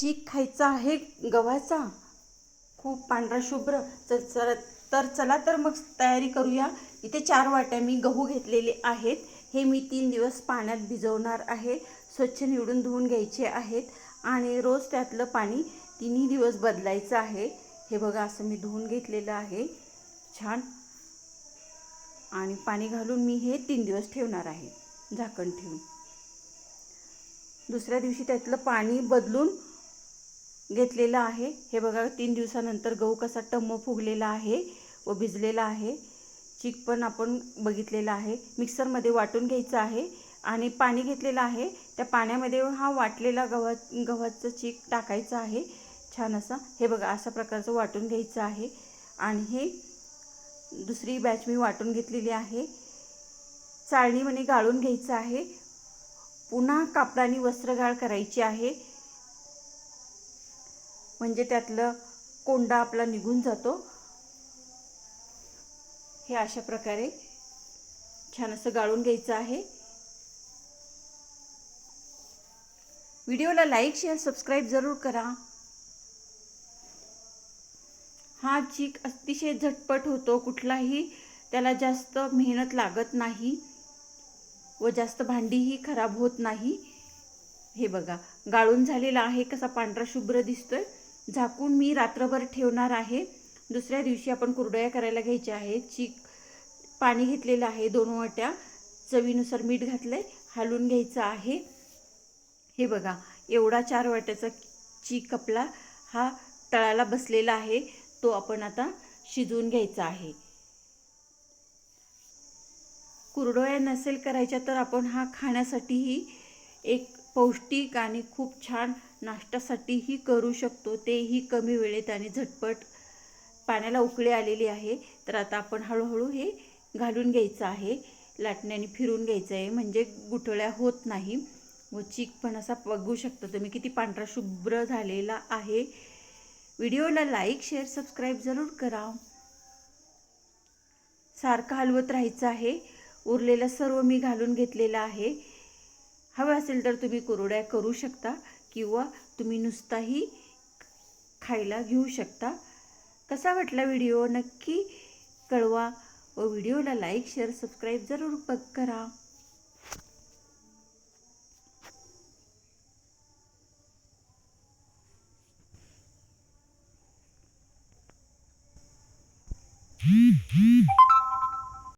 चीक खायचा आहे गव्हाचा? खूप पांढरा शुभ्र. चल चला तर चला तर मग तयारी करूया. इथे चार वाट्या मी गहू घेतलेले आहेत. हे मी तीन दिवस पाण्यात भिजवणार आहे. स्वच्छ निवडून धुवून घ्यायचे आहेत. आणि रोज त्यातलं पाणी तिन्ही दिवस बदलायचं आहे. हे बघा असं मी धुवून घेतलेलं आहे. छान. आणि पाणी घालून मी हे तीन दिवस ठेवणार आहे. झाकण ठेवून. दुसऱ्या दिवशी त्यातलं पाणी बदलून घेतलेलं आहे. हे बघा तीन दिवसानंतर गहू कसा टम्म फुगलेला आहे व भिजलेला आहे. चीक पण आपण बघितलेला आहे. मिक्सरमध्ये वाटून घ्यायचं आहे आणि पाणी घेतलेलं आहे. त्या पाण्यामध्ये हा वाटलेला गव्हा गव्हाचं चीक टाकायचं आहे. छान असं. हे बघा अशा प्रकारचं वाटून घ्यायचं आहे. आणि हे दुसरी बॅच मी वाटून घेतलेली आहे. चाळणीमध्ये गाळून घ्यायचं आहे. पुन्हा कापडाने वस्त्रगाळ करायची आहे. म्हणजे त्यातलं कोंडा आपला निघून जातो. हे अशा प्रकारे छान असं गाळून घ्यायचं आहे. व्हिडिओला लाईक शेअर सबस्क्राईब जरूर करा. हा चीक अतिशय झटपट होतो कुठलाही त्याला जास्त मेहनत लागत नाही व जास्त भांडीही खराब होत नाही. हे बघा गाळून झालेला आहे कसा पांढरा शुभ्र दिसतोय. झाकून मी रात्रभर ठेवणार आहे. दुसऱ्या दिवशी आपण कुरडया करायला घ्यायच्या आहेत. चीक पाणी घेतलेलं आहे दोन वाट्या. चवीनुसार मीठ घातलं आहे हालून घ्यायचं आहे. हे बघा एवढा चार वाट्याचा चीक कपला हा तळाला बसलेला आहे. तो आपण आता शिजवून घ्यायचा आहे. कुरडोया नसेल करायच्या तर आपण हा खाण्यासाठीही एक पौष्टिक आणि खूप छान नाश्त्यासाठीही करू शकतो. तेही कमी वेळेत आणि झटपट पाण्याला उकळी आलेली आहे. तर आता आपण हळूहळू हे घालून घ्यायचं आहे. लाटण्याने फिरून घ्यायचं आहे. म्हणजे गुठळ्या होत नाही. व चीक पण असा बघू शकता तुम्ही किती पांढरा शुभ्र झालेला आहे. व्हिडिओला लाईक शेअर सबस्क्राईब जरूर करा. सारखं हलवत राहायचं आहे. उरलेलं सर्व मी घालून घेतलेलं आहे. हवं असेल तर तुम्ही कुरड्या करू शकता किंवा तुम्ही नुसताही खायला घेऊ शकता. कसा वाटला व्हिडिओ? नक्की कळवा. व व्हिडिओला लाईक शेअर सबस्क्राईब जरूर करा.